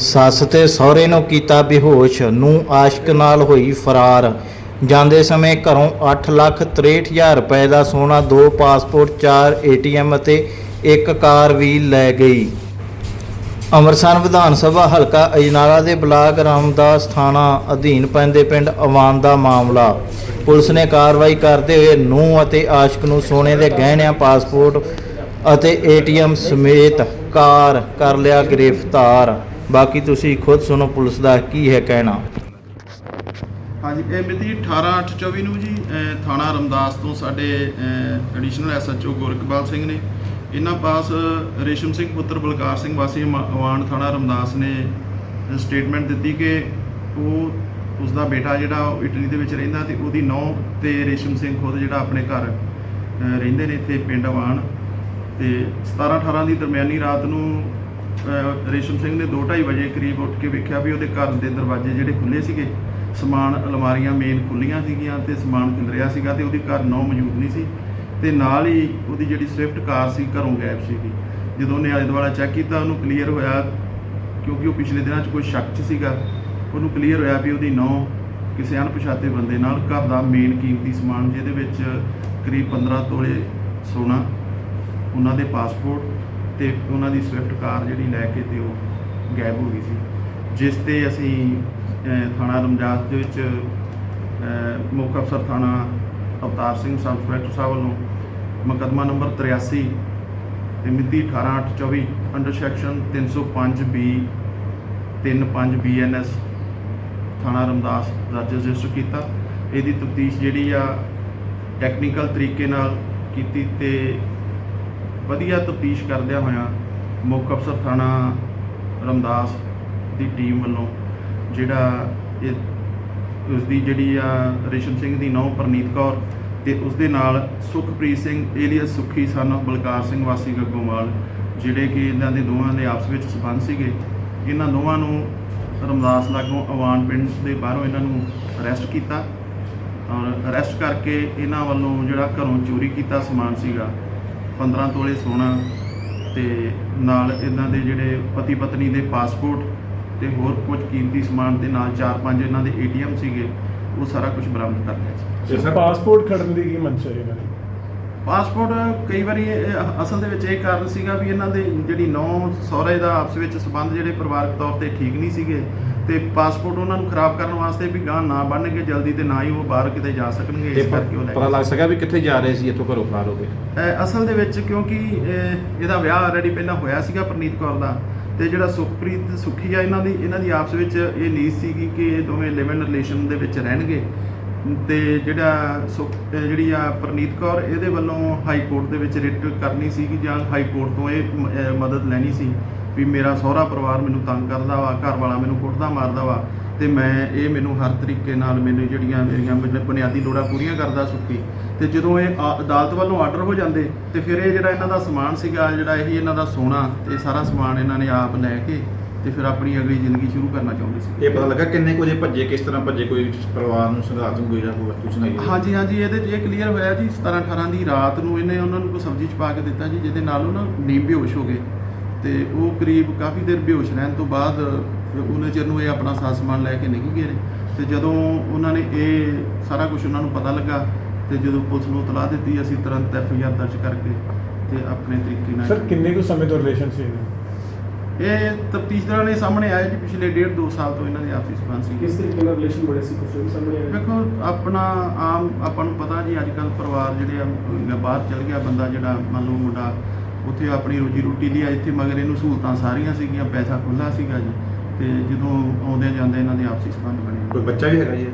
ਸੱਸ ਤੇ ਸਹੁਰੇ ਨੂੰ ਕੀਤਾ ਬੇਹੋਸ਼ ਨੂੰ ਆਸ਼ਕ ਨਾਲ ਹੋਈ ਫਰਾਰ। ਜਾਂਦੇ ਸਮੇਂ ਘਰੋਂ 8 ਲੱਖ 63000 ਰੁਪਏ ਦਾ ਸੋਨਾ, ਦੋ ਪਾਸਪੋਰਟ, ਚਾਰ ਏਟੀਐਮ ਅਤੇ ਇੱਕ ਕਾਰ ਵੀ ਲੈ ਗਈ। ਅੰਮ੍ਰਿਤਸਰ ਵਿਧਾਨ ਸਭਾ ਹਲਕਾ ਅਜਨਾਲਾ ਦੇ ਬਲਾਕ ਰਾਮਦਾਸ ਥਾਣਾ ਅਧੀਨ ਪੈਂਦੇ ਪਿੰਡ ਅਵਾਨ ਦਾ ਮਾਮਲਾ। ਪੁਲਿਸ ਨੇ ਕਾਰਵਾਈ ਕਰਦੇ ਹੋਏ ਨੂੰ ਅਤੇ ਆਸ਼ਕ ਨੂੰ ਸੋਨੇ ਦੇ ਗਹਿਣਿਆਂ, ਪਾਸਪੋਰਟ ਅਤੇ ਏਟੀਐਮ ਸਮੇਤ ਕਾਰ ਕਰ ਲਿਆ ਗ੍ਰਿਫਤਾਰ। ਬਾਕੀ ਤੁਸੀਂ ਖੁਦ ਸੁਣੋ ਪੁਲਿਸ ਦਾ ਕੀ ਹੈ ਕਹਿਣਾ। ਹਾਂਜੀ, ਇਹ ਮਿਤੀ 18/8/24 ਨੂੰ ਜੀ ਥਾਣਾ ਰਮਦਾਸ ਤੋਂ ਸਾਡੇ ਐਡੀਸ਼ਨਲ ਐਸਐਚਓ ਗੋਰਖਪਾਲ ਸਿੰਘ ਨੇ ਇਹਨਾਂ ਪਾਸ ਰੇਸ਼ਮ ਸਿੰਘ ਪੁੱਤਰ ਬਲਕਾਰ ਸਿੰਘ ਵਾਸੀ ਮ- ਥਾਣਾ ਰਮਦਾਸ ਨੇ ਸਟੇਟਮੈਂਟ ਦਿੱਤੀ ਕਿ ਉਹ ਉਸ ਦਾ ਬੇਟਾ ਜਿਹੜਾ ਉਹ ਇਟਲੀ ਦੇ ਵਿੱਚ ਰਹਿੰਦਾ ਤੇ ਉਹਦੀ ਨੌਂ ਤੇ ਰੇਸ਼ਮ ਸਿੰਘ ਖੁਦ ਜਿਹੜਾ ਆਪਣੇ ਘਰ ਰਹਿੰਦੇ ਨੇ ਇੱਥੇ ਪਿੰਡ ਅਵਾਨ ਤੇ 17 18 ਦੀ ਦਰਮਿਆਨੀ ਰਾਤ ਨੂੰ ਰੇਸ਼ਮ ਸਿੰਘ ਨੇ 2:30 ਵਜੇ ਕਰੀਬ ਉੱਠ ਕੇ ਵੇਖਿਆ ਵੀ ਉਹਦੇ ਘਰ ਦੇ ਦਰਵਾਜ਼ੇ ਜਿਹੜੇ ਖੁੱਲੇ ਸੀਗੇ, ਸਮਾਨ, ਅਲਮਾਰੀਆਂ ਮੇਨ ਖੁੱਲੀਆਂ ਸੀਗੀਆਂ ਤੇ ਸਮਾਨ ਖਿਲ ਰਿਹਾ ਸੀਗਾ ਤੇ ਉਹਦੀ ਘਰ ਨੌ ਮੌਜੂਦ ਨਹੀਂ ਸੀ ਤੇ ਨਾਲ ਹੀ ਉਹਦੀ ਜਿਹੜੀ ਸਵਿਫਟ ਕਾਰ ਸੀ, ਘਰੋਂ ਗਾਇਬ ਸੀਗੀ। ਜਦੋਂ ਉਹਨੇ ਆਲੇ ਦੁਆਲਾ ਚੈੱਕ ਕੀਤਾ, ਉਹਨੂੰ ਕਲੀਅਰ ਹੋਇਆ ਕਿਉਂਕਿ ਉਹ ਪਿਛਲੇ ਦਿਨਾਂ 'ਚ ਕੋਈ ਸ਼ੱਕ 'ਚ ਸੀਗਾ, ਉਹਨੂੰ ਕਲੀਅਰ ਹੋਇਆ ਵੀ ਉਹਦੀ ਨੌ ਕਿਸੇ ਅਣਪਛਾਤੇ ਬੰਦੇ ਨਾਲ ਘਰ ਦਾ ਮੇਨ ਕੀਮਤੀ ਸਮਾਨ, ਜਿਹਦੇ ਵਿੱਚ ਕਰੀਬ 15 ਤੋਲੇ ਸੋਨਾ, ਉਹਨਾਂ ਦੇ ਪਾਸਪੋਰਟ ਤੇ ਉਹਨਾਂ ਦੀ ਸਵਿਫਟ ਕਾਰ ਜਿਹੜੀ ਲੈ ਕੇ ਤੇ ਉਹ ਗਾਇਬ ਹੋ ਗਈ ਸੀ। ਜਿਸ ਤੇ ਅਸੀਂ ਥਾਣਾ ਰਮਜਾਸ ਦੇ ਵਿੱਚ ਅਹ, ਮੁੱਖ ਅਫਸਰ ਥਾਣਾ ਅਵਤਾਰ ਸਿੰਘ ਸਬ ਇੰਸਪੈਕਟਰ ਸਾਹਿਬ ਵੱਲੋਂ ਮੁਕੱਦਮਾ ਨੰਬਰ 83 ਤੇ ਮਿਤੀ 18/8/24 ਅੰਡਰ ਸੈਕਸ਼ਨ 305 ਬੀ 35 ਬੀਐਨਐਸ ਥਾਣਾ ਰਮਦਾਸ ਦਰਜ ਰਜਿਸਟਰ ਕੀਤਾ। ਇਹਦੀ ਤਫਤੀਸ਼ ਜਿਹੜੀ ਆ ਟੈਕਨੀਕਲ ਤਰੀਕੇ ਨਾਲ ਕੀਤੀ ਤੇ ਵਧੀਆ ਤਫਤੀਸ਼ ਕਰਦਿਆਂ ਹੋਇਆਂ ਮੁੱਖ ਅਫਸਰ ਥਾਣਾ ਰਮਦਾਸ ਦੀ ਟੀਮ ਵੱਲੋਂ ਜਿਹੜਾ ਇਹ ਉਸ ਦੀ ਜਿਹੜੀ ਆ ਰੇਸ਼ਮ ਸਿੰਘ ਦੀ ਨੌ ਪ੍ਰਨੀਤ ਕੌਰ ਤੇ ਉਸ ਦੇ ਨਾਲ ਸੁਖਪ੍ਰੀਤ ਸਿੰਘ ਏਲੀਅਸ ਸੁਖੀ ਸਨ, ਬਲਕਾਰ ਸਿੰਘ ਵਾਸੀ ਗੱਗੋਮਾਲ ਜਿਹੜੇ ਕਿ ਇਹਨਾਂ ਦੇ ਦੋਵਾਂ ਦੇ ਆਪਸ ਵਿੱਚ ਸਬੰਧ ਸੀਗੇ। ਇਹਨਾਂ ਦੋਵਾਂ ਨੂੰ ਰਮਦਾਸ ਲਾਗੋਂ ਅਵਾਨ ਪਿੰਡ ਦੇ ਬਾਹਰੋਂ ਇਹਨਾਂ ਨੂੰ ਅਰੈਸਟ ਕੀਤਾ ਔਰ ਅਰੈਸਟ ਕਰਕੇ ਇਹਨਾਂ ਵੱਲੋਂ ਜਿਹੜਾ ਘਰੋਂ ਚੋਰੀ ਕੀਤਾ ਸਮਾਨ ਸੀਗਾ। 15 ਤੋਲੇ ਸੋਨਾ ਤੇ ਨਾਲ ਇਹਨਾਂ ਦੇ ਜਿਹੜੇ ਪਤੀ ਪਤਨੀ ਦੇ ਪਾਸਪੋਰਟ ਤੇ ਹੋਰ ਕੁਝ ਕੀਮਤੀ ਸਮਾਨ ਦੇ ਨਾਲ ਚਾਰ ਪੰਜ ਇਹਨਾਂ ਦੇ ਏਟੀਐਮ ਸੀਗੇ ਉਹ ਸਾਰਾ ਕੁਝ ਬਰਾਮਦ ਕਰ ਲਿਆ ਸੀ ਤੇ ਸਰ ਪਾਸਪੋਰਟ ਖੜਨ ਦੀ ਕੀ ਮਨਸ਼ਾ ਹੈ ਇਹਨਾਂ ਦੀ? ਪਾਸਪੋਰਟ ਕਈ ਵਾਰੀ ਇਹ ਅਸਲ ਦੇ ਵਿੱਚ ਇਹ ਕਾਰਨ ਸੀਗਾ ਵੀ ਇਹਨਾਂ ਦੇ ਜਿਹੜੀ ਨੌ ਸਹੁਰੇ ਦਾ ਆਪਸ ਵਿੱਚ ਸਬੰਧ ਜਿਹੜੇ ਪਰਿਵਾਰਕ ਤੌਰ ਤੇ ਠੀਕ ਨਹੀਂ ਸੀਗੇ ਤੇ ਪਾਸਪੋਰਟ ਉਹਨਾਂ ਨੂੰ ਖਰਾਬ ਕਰਨ ਵਾਸਤੇ ਵੀ ਗਾਂ ਨਾ ਬਣਨਗੇ ਜਲਦੀ ਤੇ ਨਾ ਹੀ ਉਹ ਬਾਹਰ ਕਿਤੇ ਜਾ ਸਕਣਗੇ ਇਸ ਕਰਕੇ ਉਹ ਲੈ ਪਤਾ। ਲੱਗ ਸਕਿਆ ਵੀ ਕਿੱਥੇ ਜਾ ਰਹੇ ਸੀ ਇੱਥੋਂ ਘਰੋਂ ਫਰਾਰ ਹੋ ਗਏ ਅਸਲ ਦੇ ਵਿੱਚ ਕਿਉਂਕਿ ਇਹਦਾ ਵਿਆਹ ਆਲਰੇਡੀ ਪਹਿਲਾਂ ਹੋਇਆ ਸੀਗਾ ਪ੍ਰਨੀਤ ਕੌਰ ਦਾ ਤੇ ਜਿਹੜਾ ਸੁਖਪ੍ਰੀਤ ਸੁਖੀ ਆ ਇਹਨਾਂ ਦੀ ਇਹਨਾਂ ਦੀ ਆਪਸ ਵਿੱਚ ਇਹ ਨੀਤ ਸੀਗੀ ਕਿ ਇਹ ਦੋਵੇਂ ਲਿਵ ਇਨ ਰਿਲੇਸ਼ਨ ਦੇ ਵਿੱਚ ਰਹਿਣਗੇ ਤੇ ਜਿਹੜਾ ਸੁਖ ਜਿਹੜੀ ਆ ਪ੍ਰਨੀਤ ਕੌਰ, ਇਹਦੇ ਵੱਲੋਂ ਹਾਈ ਕੋਰਟ ਦੇ ਵਿੱਚ ਰਿਟ ਕਰਨੀ ਸੀਗੀ ਜਾਂ ਹਾਈ ਕੋਰਟ ਤੋਂ ਇਹ ਮਦਦ ਲੈਣੀ ਸੀ ਵੀ ਮੇਰਾ ਸਹੁਰਾ ਪਰਿਵਾਰ ਮੈਨੂੰ ਤੰਗ ਕਰਦਾ ਵਾ, ਘਰ ਵਾਲਾ ਮੈਨੂੰ ਕੁੱਟਦਾ ਮਾਰਦਾ ਵਾ ਤੇ ਮੈਂ ਇਹ ਮੈਨੂੰ ਹਰ ਤਰੀਕੇ ਨਾਲ ਮੈਨੂੰ ਜਿਹੜੀਆਂ ਮੇਰੀਆਂ ਬੁਨਿਆਦੀ ਲੋੜਾਂ ਪੂਰੀਆਂ ਕਰਦਾ ਸੁੱਖੀ। ਤੇ ਜਦੋਂ ਇਹ ਅਦਾਲਤ ਵੱਲੋਂ ਆਰਡਰ ਹੋ ਜਾਂਦੇ, ਤੇ ਫਿਰ ਇਹ ਜਿਹੜਾ ਇਹਨਾਂ ਦਾ ਸਮਾਨ ਸੀਗਾ, ਜਿਹੜਾ ਇਹੀ ਇਹਨਾਂ ਦਾ ਸੋਨਾ ਤੇ ਸਾਰਾ ਸਮਾਨ ਇਹਨਾਂ ਨੇ ਆਪ ਲੈ ਕੇ ਤੇ ਫਿਰ ਆਪਣੀ ਅਗਲੀ ਜ਼ਿੰਦਗੀ ਸ਼ੁਰੂ ਕਰਨਾ ਚਾਹੁੰਦੇ ਸੀ ਇਹ ਪਤਾ ਲੱਗਾ ਕਿੰਨੇ ਕੁ ਵਜੇ ਭੱਜੇ ਕਿਸ ਤਰ੍ਹਾਂ ਭੱਜੇ ਕੋਈ ਪਰਿਵਾਰ ਨੂੰ ਸੰਘਾਤ ਨੂੰ ਕੋਈ ਜਾਂ ਕੋਈ ਵਸਤੂ ਸੁਣਾਈ? ਹਾਂਜੀ ਹਾਂਜੀ ਇਹਦੇ 'ਚ ਇਹ ਕਲੀਅਰ ਹੋਇਆ ਜੀ 17 18 ਦੀ ਰਾਤ ਨੂੰ ਇਹਨੇ ਉਹਨਾਂ ਨੂੰ ਕੋਈ ਸਬਜ਼ੀ ਚ ਪਾ ਕੇ ਦਿੱਤਾ ਜੀ ਜਿਹਦੇ ਨਾਲ ਉਹ ਨਾ ਨੀਂਦ ਬੇਹੋਸ਼ ਹੋ ਗਏ ਤੇ ਉਹ ਕਰੀਬ ਕਾਫੀ ਦੇਰ ਬੇਹੋਸ਼ ਰਹਿਣ ਤੋਂ ਬਾਅਦ ਉਹਨਾਂ ਚਿਰ ਨੂੰ ਇਹ ਆਪਣਾ ਸਾਰਾ ਸਮਾਨ ਲੈ ਕੇ ਨਿਕਲ ਗਏ ਨੇ ਤੇ ਜਦੋਂ ਉਹਨਾਂ ਨੇ ਇਹ ਸਾਰਾ ਕੁਝ ਉਹਨਾਂ ਨੂੰ ਪਤਾ ਲੱਗਾ ਤੇ ਜਦੋਂ ਪੁਲਿਸ ਨੂੰ ਇਤਲਾਹ ਦਿੱਤੀ ਅਸੀਂ ਤੁਰੰਤ ਐਫ ਆਈ ਆਰ ਦਰਜ ਕਰਕੇ ਤੇ ਆਪਣੇ ਤਰੀਕੇ ਨਾਲ ਸਰ ਕਿੰਨੇ ਕੁ ਸਮੇਂ ਤੋਂ ਰਿਲੇਸ਼ਨ ਸੀ ਇਹਨਾਂ? ਇਹ ਤਫਤੀਸ਼ ਦੌਰਾਨ ਇਹ ਸਾਹਮਣੇ ਆਇਆ ਜੀ ਪਿਛਲੇ ਡੇਢ ਦੋ ਸਾਲ ਤੋਂ ਇਹਨਾਂ ਦੇ ਆਪਸੀ ਸਬੰਧ ਸੀ। ਕਿਸ ਤਰੀਕੇ ਨਾਲ ਰਿਲੇਸ਼ਨ ਬੜੇ ਸੀ? ਕੁਝ ਵੀ ਸਾਹਮਣੇ ਆਇਆ? ਵੇਖੋ ਆਪਣਾ ਆਮ ਆਪਾਂ ਨੂੰ ਪਤਾ ਜੀ ਅੱਜ ਕੱਲ ਪਰਿਵਾਰ ਜਿਹੜੇ ਆ ਬਾਹਰ ਚਲ ਗਿਆ ਬੰਦਾ ਜਿਹੜਾ ਮੰਨ ਲਓ ਮੁੰਡਾ ਉੱਥੇ ਆਪਣੀ ਰੋਜੀ ਰੋਟੀ ਲਈ ਆ ਇੱਥੇ ਮਗਰ ਇਹਨੂੰ ਸਹੂਲਤਾਂ ਸਾਰੀਆਂ ਸੀਗੀਆਂ ਪੈਸਾ ਖੁੱਲਾ ਸੀਗਾ ਜੀ। ਤੇ ਜਦੋਂ ਆਉਂਦੇ ਜਾਂਦੇ ਇਹਨਾਂ ਦੇ ਆਪਸੀ ਸੰਬੰਧ ਬਣੇ। ਕੋਈ ਬੱਚਾ ਵੀ ਹੈਗਾ ਜੀ?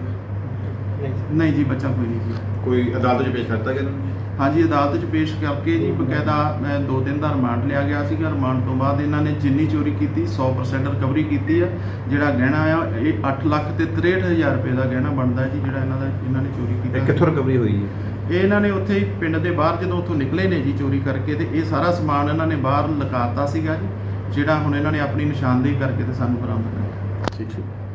ਨਹੀਂ ਜੀ ਬੱਚਾ ਕੋਈ ਨਹੀਂ ਜੀ। ਕੋਈ ਅਦਾਲਤ 'ਚ ਪੇਸ਼ ਕਰਤਾ ਗਿਆ ਇਹਨਾਂ ਨੂੰ? ਹਾਂਜੀ ਅਦਾਲਤ 'ਚ ਪੇਸ਼ ਕਰਕੇ ਜੀ ਬਕਾਇਦਾ ਮੈਂ ਦੋ ਦਿਨ ਦਾ ਰਿਮਾਂਡ ਲਿਆ ਗਿਆ ਸੀਗਾ। ਰਿਮਾਂਡ ਤੋਂ ਬਾਅਦ ਇਹਨਾਂ ਨੇ ਜਿੰਨੀ ਚੋਰੀ ਕੀਤੀ 100% ਰਿਕਵਰੀ ਕੀਤੀ ਆ। ਜਿਹੜਾ ਗਹਿਣਾ ਆ ਇਹ 8 ਲੱਖ ਤੇ 63000 ਰੁਪਏ ਦਾ ਗਹਿਣਾ ਬਣਦਾ ਜੀ ਜਿਹੜਾ ਇਹਨਾਂ ਦਾ ਇਹਨਾਂ ਨੇ ਚੋਰੀ ਕੀਤਾ ਇਹ ਕਿੱਥੋਂ ਰਿਕਵਰੀ ਹੋਈ ਹੈ? ਇਹ ਇਹਨਾਂ ਨੇ ਉੱਥੇ ਹੀ ਪਿੰਡ ਦੇ ਬਾਹਰ ਜਦੋਂ ਉੱਥੋਂ ਨਿਕਲੇ ਨੇ ਜੀ ਚੋਰੀ ਕਰਕੇ ਤੇ ਇਹ ਸਾਰਾ ਸਮਾਨ ਇਹਨਾਂ ਨੇ ਬਾਹਰ ਲਗਾਤਾ ਸੀਗਾ ਜੀ ਜਿਹੜਾ ਹੁਣ ਇਹਨਾਂ ਨੇ ਆਪਣੀ ਨਿਸ਼ਾਨਦੇਹੀ ਕਰਕੇ ਤੇ ਸਾਨੂੰ ਬਰਾਮਦ ਕਰਿਆ ਠੀਕ ਠੀਕ।